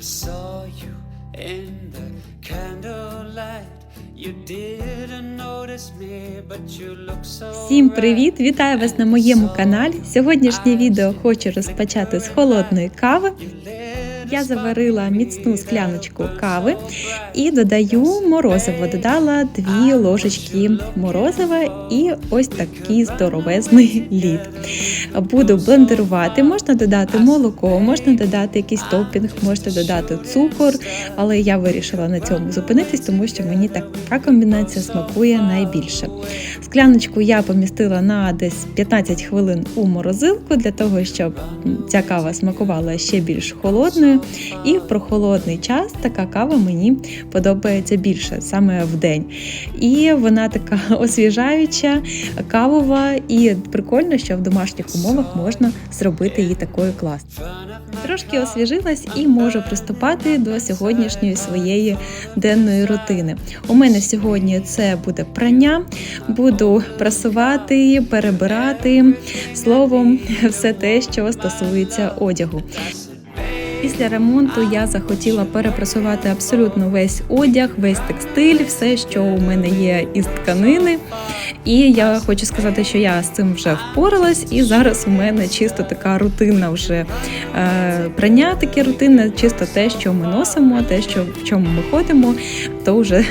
saw you in the candlelight. You didn't notice me, but you look so Всім привіт! Вітаю вас на моєму каналі. Сьогоднішнє відео хочу розпочати з холодної кави. Я заварила міцну скляночку кави і додаю морозиво. Додала дві ложечки морозива і ось такий здоровезний лід. Буду блендерувати. Можна додати молоко, можна додати якийсь топінг, можна додати цукор, але я вирішила на цьому зупинитись, тому що мені така комбінація смакує найбільше. Скляночку я помістила на десь 15 хвилин у морозилку для того, щоб ця кава смакувала ще більш холодною. І в прохолодний час така кава мені подобається більше саме в день. І вона така освіжаюча, кавова, і прикольно, що в домашніх умовах можна зробити її такою класною. Трошки освіжилась і можу приступати до сьогоднішньої своєї денної рутини. У мене сьогодні це буде прання, буду прасувати, перебирати словом, все те, що стосується одягу. Після ремонту я захотіла перепрасувати абсолютно весь одяг, весь текстиль, все, що у мене є із тканини. І я хочу сказати, що я з цим вже впоралась, і зараз у мене чисто така рутинна вже е, прання, таке рутинне, чисто те, що ми носимо, те, що в чому ми ходимо, то вже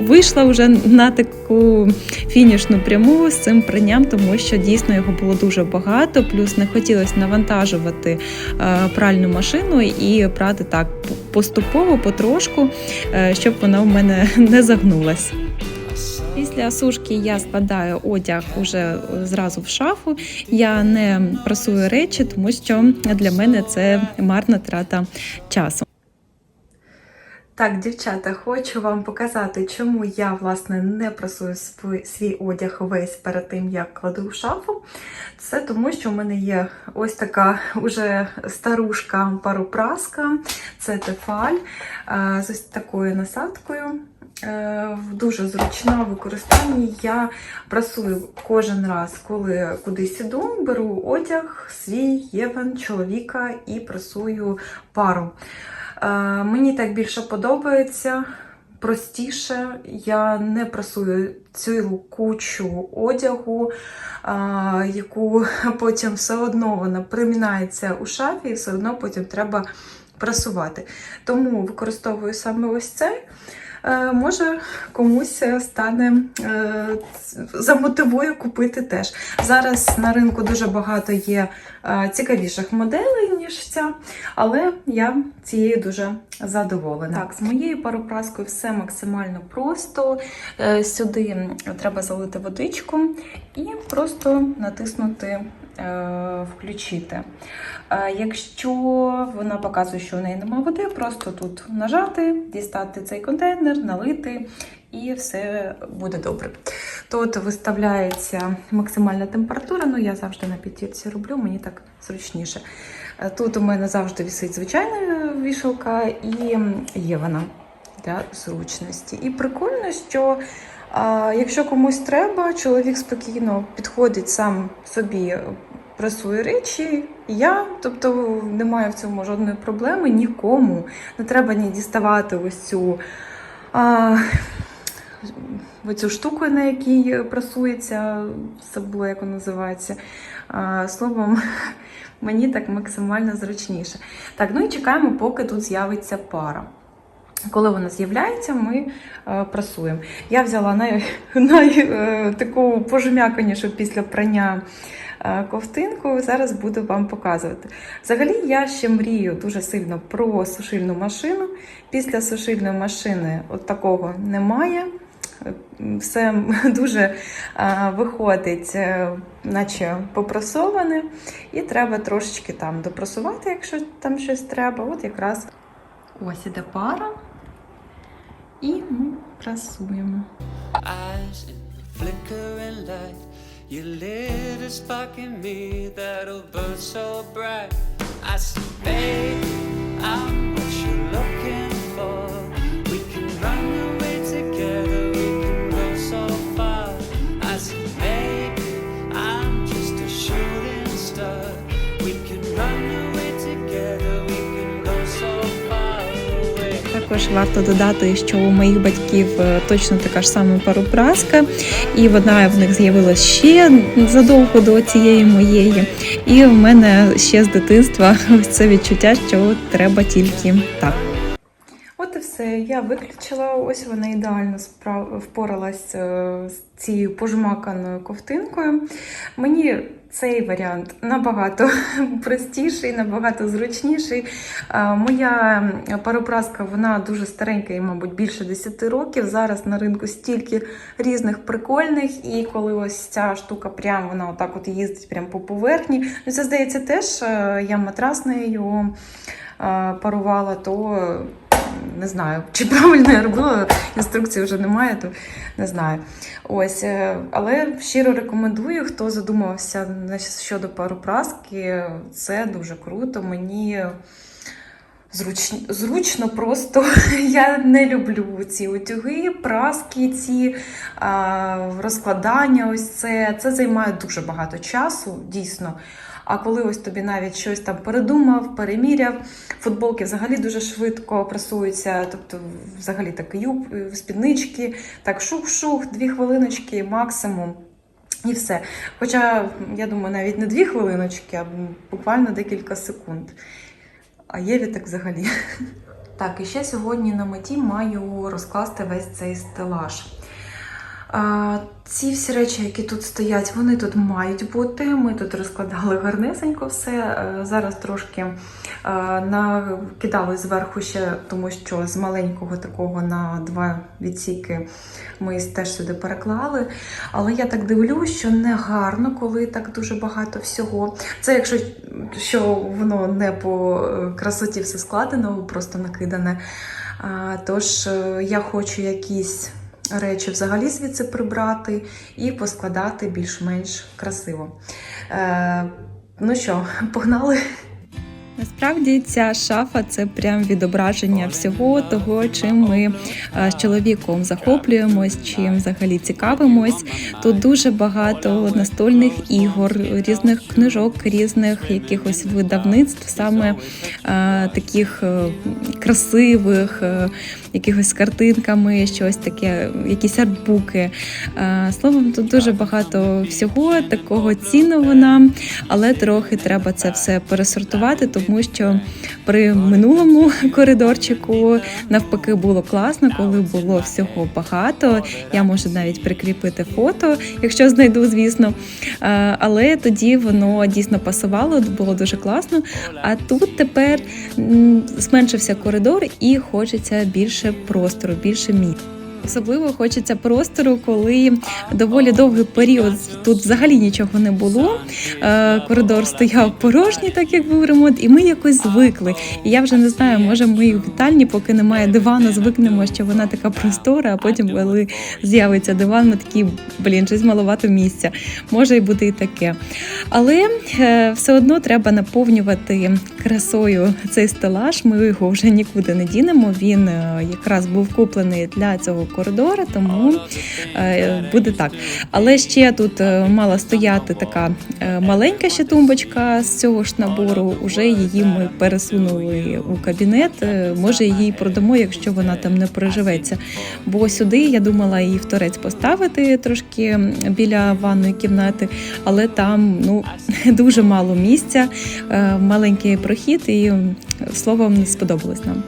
вийшла вже на таку фінішну пряму з цим пранням, тому що дійсно його було дуже багато. Плюс не хотілося навантажувати е, пральну машину і прати так поступово, потрошку, е, щоб вона в мене не загнулась. Після сушки я складаю одяг уже зразу в шафу. Я не прасую речі, тому що для мене це марна трата часу. Так, дівчата, хочу вам показати, чому я власне не прасую свій, одяг весь перед тим, як кладу в шафу. Це тому, що в мене є ось така уже старушка паропраска, це тефаль з ось такою насадкою. Е, Дуже зручна в використанні. Я прасую кожен раз, коли кудись іду, беру одяг, свій, євен, чоловіка і прасую пару. Е, Мені так більше подобається. Простіше, я не прасую цілу кучу одягу, а, яку потім все одно вона примінається у шафі, і все одно потім треба прасувати. Тому використовую саме ось цей. Е, Може, комусь стане е, замотивує купити теж. Зараз на ринку дуже багато є е, цікавіших моделей, ніж ця, але я цією дуже задоволена. Так, з моєю паропраскою все максимально просто. Сюди треба залити водичку і просто натиснути включити. Е, Якщо вона показує, що у неї немає води, просто тут нажати, дістати цей контейнер, налити і все буде добре. Тут виставляється максимальна температура, ну я завжди на п'ятірці роблю, мені так зручніше. Е, Тут у мене завжди висить звичайна вішалка і є вона для зручності. І прикольно, що а, якщо комусь треба, чоловік спокійно підходить сам собі, прасує речі. Я, тобто, немає в цьому жодної проблеми нікому. Не треба ні діставати ось цю. А, Оцю штуку, на якій прасується, забула, як вона називається. Словом, мені так максимально зручніше. Так, ну і чекаємо, поки тут з'явиться пара. Коли вона з'являється, ми е, прасуємо. Я взяла най, най, е, таку пожмяканішу після прання е, ковтинку, зараз буду вам показувати. Взагалі, я ще мрію дуже сильно про сушильну машину. Після сушильної машини от такого немає. Все дуже а, виходить, наче попрасоване, і треба трошечки там допрасувати, якщо там щось треба. От якраз ось іде пара, e um pra cima. Eyes in flickering light, you lit a spark in me that'll burn so bright. I see, baby. Також варто додати, що у моїх батьків е, точно така ж сама паропраска, і вона в них з'явилася ще задовго до цієї моєї. І в мене ще з дитинства це відчуття, що треба тільки так. Все. Я виключила. Ось вона ідеально впоралась е, з цією пожмаканою ковтинкою. Мені цей варіант набагато простіший, набагато зручніший. Е, Моя паропраска вона дуже старенька, і, мабуть, більше 10 років. Зараз на ринку стільки різних прикольних, і коли ось ця штука прям вона отак от їздить прям по поверхні. Ну, це здається, теж е, я матраснею е, парувала, то не знаю, чи правильно я робила, інструкції вже немає, то не знаю. Ось, е, але щиро рекомендую, хто задумався щодо паропраски, це дуже круто. Мені зручно, зручно просто я не люблю ці утюги, праски, ці розкладання. Ось це, це займає дуже багато часу, дійсно. А коли ось тобі навіть щось там передумав, переміряв, футболки взагалі дуже швидко прасуються, тобто взагалі так юб, спіднички, так шух-шух, дві хвилиночки максимум. І все. Хоча, я думаю, навіть не дві хвилиночки, а буквально декілька секунд. А Єві так взагалі. Так, і ще сьогодні на меті маю розкласти весь цей стелаж. Ці всі речі, які тут стоять, вони тут мають бути. Ми тут розкладали гарнесенько все. Е, Зараз трошки е, накидали зверху ще, тому що з маленького такого на два відсіки ми теж сюди переклали. Але я так дивлюсь, що не гарно, коли так дуже багато всього. Це якщо що воно не по е, красоті все складено, просто накидане. Тож я хочу якісь речі взагалі звідси прибрати і поскладати більш-менш красиво. Е, ну що, погнали? Насправді ця шафа це прям відображення всього того, чим ми е, з чоловіком захоплюємось, чим взагалі цікавимось. Тут дуже багато настольних ігор, різних книжок, різних якихось видавництв, саме е, таких е, красивих, якихось картинками, щось таке, якісь артбуки. Словом, тут дуже багато всього такого цінного нам, але трохи треба це все пересортувати, тому що при минулому коридорчику навпаки було класно, коли було всього багато. Я можу навіть прикріпити фото, якщо знайду, звісно. Але тоді воно дійсно пасувало, було дуже класно. А тут тепер зменшився коридор і хочеться більше простору, більше місця. Особливо хочеться простору, коли доволі довгий період тут взагалі нічого не було. Е, Коридор стояв порожній, так як був ремонт, і ми якось звикли. І я вже не знаю, може ми в вітальні, поки немає дивану, звикнемо, що вона така простора, а потім, коли з'явиться диван, ми такі, блін, щось маловато місця. Може і буде і таке. Але е, все одно треба наповнювати красою цей стелаж. Ми його вже нікуди не дінемо. Він е, якраз був куплений для цього коридора, тому е, буде так. Але ще тут е, мала стояти така е, маленька ще тумбочка з цього ж набору. Уже її ми пересунули у кабінет. Може, її продамо, якщо вона там не приживеться. Бо сюди я думала її в торець поставити трошки біля ванної кімнати, але там ну дуже мало місця, маленький прохід, і словом не сподобалось нам.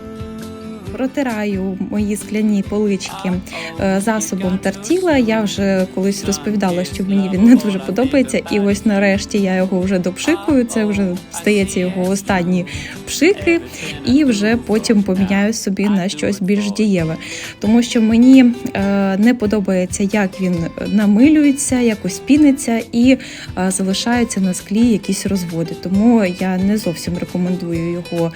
Протираю мої скляні полички е, засобом тартіла. Я вже колись розповідала, що мені він не дуже подобається, і ось нарешті я його вже допшикую. Це вже стається його останні пшики, і вже потім поміняю собі на щось більш дієве. Тому що мені е, не подобається, як він намилюється, якось піниться і е, залишаються на склі якісь розводи. Тому я не зовсім рекомендую його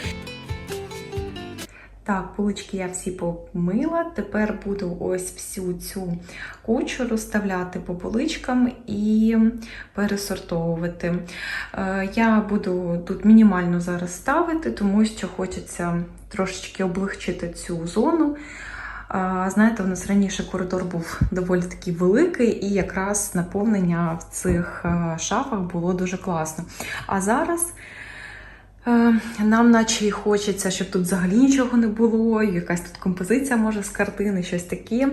так, полички я всі помила. Тепер буду ось всю цю кучу розставляти по поличкам і пересортовувати. Е, Я буду тут мінімально зараз ставити, тому що хочеться трошечки облегчити цю зону. Знаєте, у нас раніше коридор був доволі такий великий, і якраз наповнення в цих е, шафах було дуже класно. А зараз Е, Нам наче і хочеться, щоб тут взагалі нічого не було, якась тут композиція може з картини, щось таке.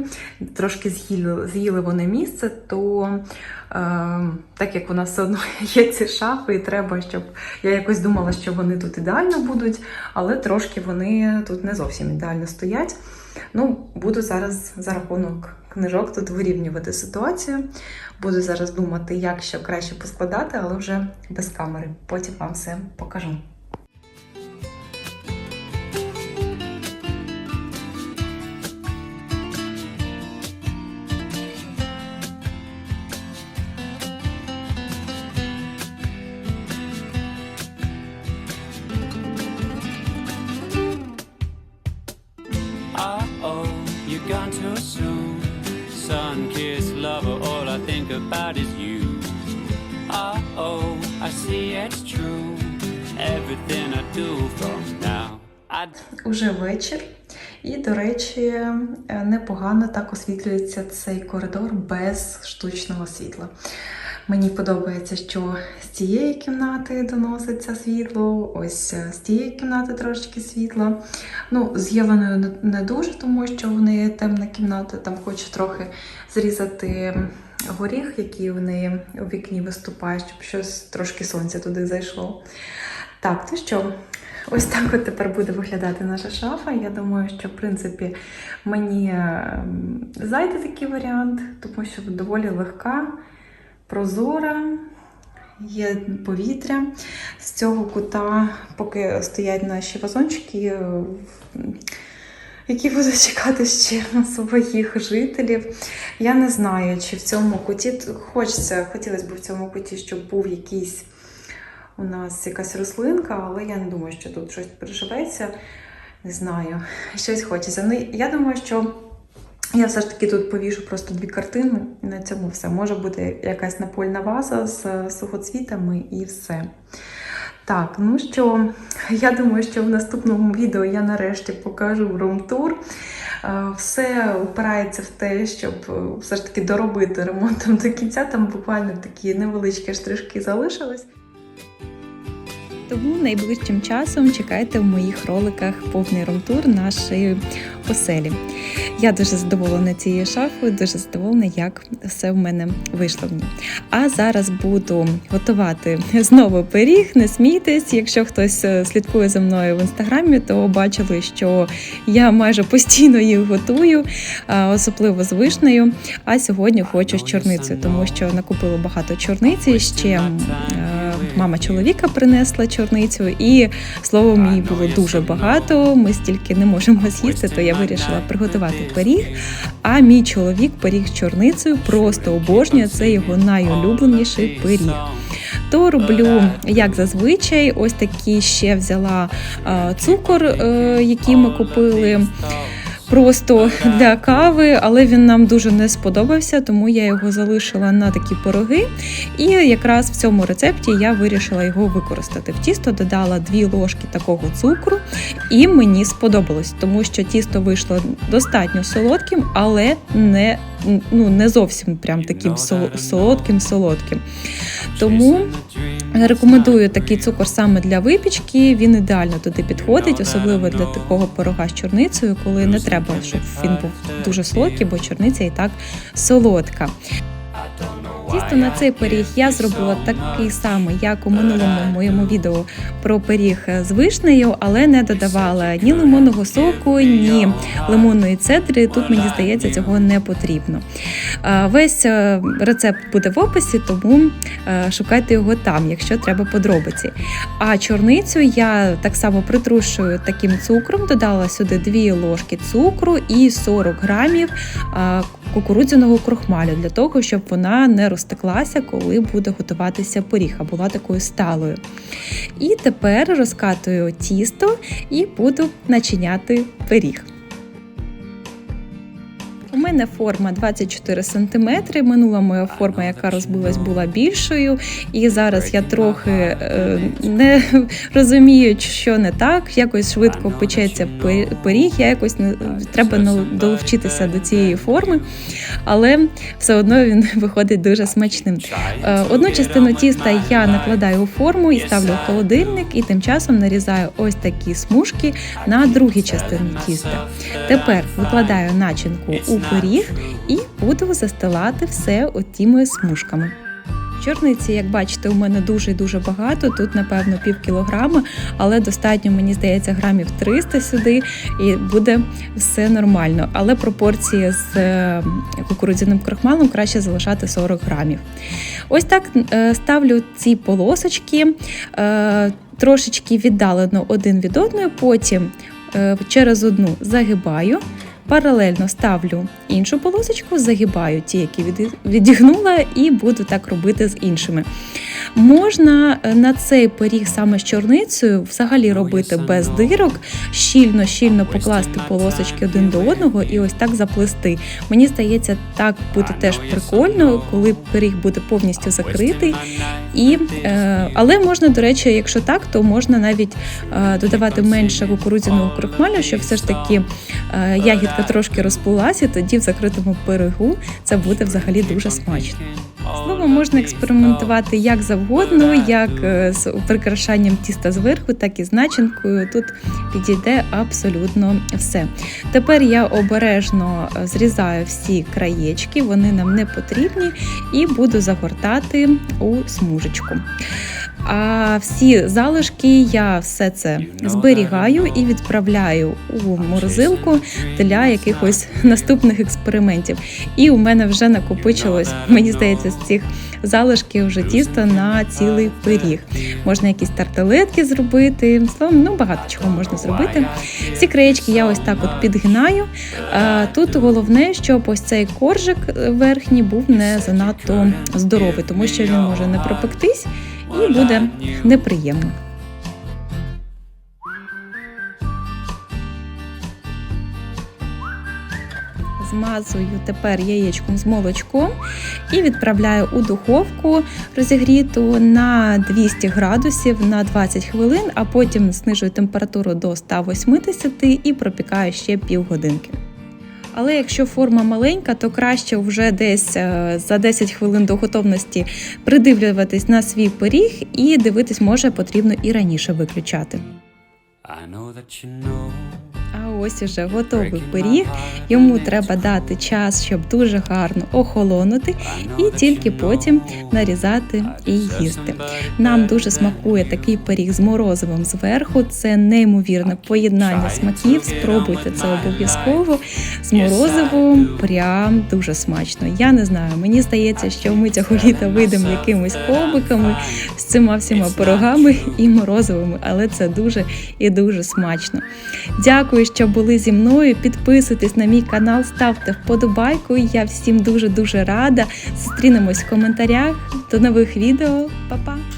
Трошки з'їли, з'їли вони місце, то е, так як у нас все одно є ці шафи, і треба, щоб я якось думала, що вони тут ідеально будуть, але трошки вони тут не зовсім ідеально стоять. Ну, буду зараз за рахунок книжок тут вирівнювати ситуацію. Буду зараз думати, як що краще поскладати, але вже без камери. Потім вам все покажу. It's true. Everything I do from now, Уже вечір, і, до речі, е, непогано так освітлюється цей коридор без штучного світла. Мені подобається, що з цієї кімнати доноситься світло, ось е, з тієї кімнати трошки світла. Ну, з Єленою не- дуже, тому що в неї темна кімната, там хочу трохи зрізати горіх, який в неї у вікні виступає, щоб щось трошки сонця туди зайшло. Так, то що, ось так от тепер буде виглядати наша шафа. Я думаю, що в принципі мені ем, зайде такий варіант, тому що доволі легка, прозора. Є повітря з цього кута, поки стоять наші вазончики, е, які будуть чекати ще своїх жителів. Я не знаю, чи в цьому куті хочеться, хотілося б в цьому куті, щоб був якийсь у нас якась рослинка, але я не думаю, що тут щось приживеться. Не знаю, щось хочеться. Ну, я думаю, що я все ж таки тут повішу просто дві картини, і на цьому все. Може бути якась напольна ваза з сухоцвітами і все. Так, ну що, я думаю, що в наступному відео я нарешті покажу румтур. Е, Все опирається в те, щоб е, все ж таки доробити ремонтом до кінця. Там буквально такі невеличкі штришки залишились. Тому найближчим часом чекайте в моїх роликах повний румтур нашої оселі. Я дуже задоволена цією шафою, дуже задоволена, як все в мене вийшло. А зараз буду готувати знову пиріг. Не смійтесь, якщо хтось е, слідкує за мною в інстаграмі, то бачили, що я майже постійно їх готую, особливо з вишнею. А сьогодні хочу з чорницею, тому що накупила багато чорниці. Ще е, мама чоловіка принесла чорницю, і словом, її було дуже багато. Ми стільки не можемо з'їсти, то я вирішила приготувати пиріг. А мій чоловік пиріг з чорницею просто обожнює. Це його найулюбленіший пиріг. То роблю як зазвичай, ось такі ще взяла цукор, е, який ми купили. Просто для кави, але він нам дуже не сподобався, тому я його залишила на такі пироги. І якраз в цьому рецепті я вирішила його використати. В тісто додала дві ложки такого цукру, і мені сподобалось, тому що тісто вийшло достатньо солодким, але не, ну, не зовсім прям таким солодким солодким. Тому Рекомендую такий цукор саме для випічки. Він ідеально туди підходить, особливо для такого пирога з чорницею, коли не треба, щоб він був дуже солодкий, бо чорниця і так солодка. Тісто на цей пиріг я зробила такий самий, як у минулому моєму відео про пиріг з вишнею, але не додавала ні лимонного соку, ні лимонної цедри. Тут мені здається, цього не потрібно. Весь е, рецепт буде в описі, тому е, шукайте його там, якщо треба подробиці. А чорницю я так само притрушую таким цукром, додала сюди 2 ложки цукру і 40 грамів кукурудзяного крохмалю для того, щоб вона не розтеклася, коли буде готуватися пиріг, а була такою сталою. І тепер розкатую тісто і буду начиняти пиріг. Мене форма 24 см. Минула моя форма, яка розбилась, була більшою. І зараз я трохи е, не розумію, що не так. Якось швидко печеться пиріг. Я якось не треба долучитися до цієї форми, але все одно він виходить дуже смачним. Е, Одну частину тіста я накладаю у форму і ставлю в холодильник, і тим часом нарізаю ось такі смужки на другій частині тіста. Тепер викладаю начинку у пиріг і буду застилати все отіми смужками. Чорниці, як бачите, у мене дуже-дуже багато. Тут, напевно, пів кілограма, але достатньо, мені здається, грамів 300 сюди, і буде все нормально. Але пропорції з е, кукурудзяним крахмалом краще залишати 40 грамів. Ось так е, ставлю ці полосочки е, трошечки віддалено один від одної, потім через одну загибаю. Паралельно ставлю іншу полосочку, загибаю ті, які від- відігнула, і буду так робити з іншими. Можна е, на цей пиріг саме з чорницею взагалі робити без дирок, щільно-щільно покласти полосочки один до одного і ось так заплести. Мені здається, так буде теж прикольно, коли пиріг буде повністю закритий. І, е, але можна, до речі, якщо так, то можна навіть е, додавати менше кукурудзяного крохмалю, щоб все ж таки е, ягідка трошки розплилася, тоді в закритому пирогу це буде взагалі дуже смачно. Словом, можна експериментувати як завгодно, як е, з прикрашанням тіста зверху, так і з начинкою. Тут підійде абсолютно все. Тепер я обережно е, зрізаю всі краєчки, вони нам не потрібні, і буду загортати у смужечку. А всі залишки я все це зберігаю і відправляю у морозилку для якихось наступних експериментів. І у мене вже накопичилось, мені здається, з цих залишків вже тісто на цілий пиріг. Можна якісь тарталетки зробити. Словом, ну багато чого можна зробити. Всі краєчки я ось так от підгинаю. Тут головне, щоб ось цей коржик верхній був не занадто здоровий, тому що він може не пропектись і буде неприємно. Змазую тепер яєчком з молочком і відправляю у духовку розігріту на 200 градусів на 20 хвилин, а потім знижую температуру до 180 і пропікаю ще півгодинки. Але якщо форма маленька, то краще вже десь е, за 10 хвилин до готовності придивлюватись на свій пиріг і дивитись, може потрібно і раніше виключати. I know that you know. Ось уже готовий пиріг. Йому треба дати час, щоб дуже гарно охолонути, і тільки потім нарізати і їсти. Нам дуже смакує такий пиріг з морозивом зверху. Це неймовірне поєднання смаків. Спробуйте це обов'язково. З морозивом прям дуже смачно. Я не знаю, мені здається, що ми цього літа вийдемо якимись ковбиками з цими всіма пирогами і морозивими, але це дуже і дуже смачно. Дякую, що були зі мною. Підписуйтесь на мій канал, ставте вподобайку. Я всім дуже дуже рада. Зустрінемось в коментарях. До нових відео. Па-па!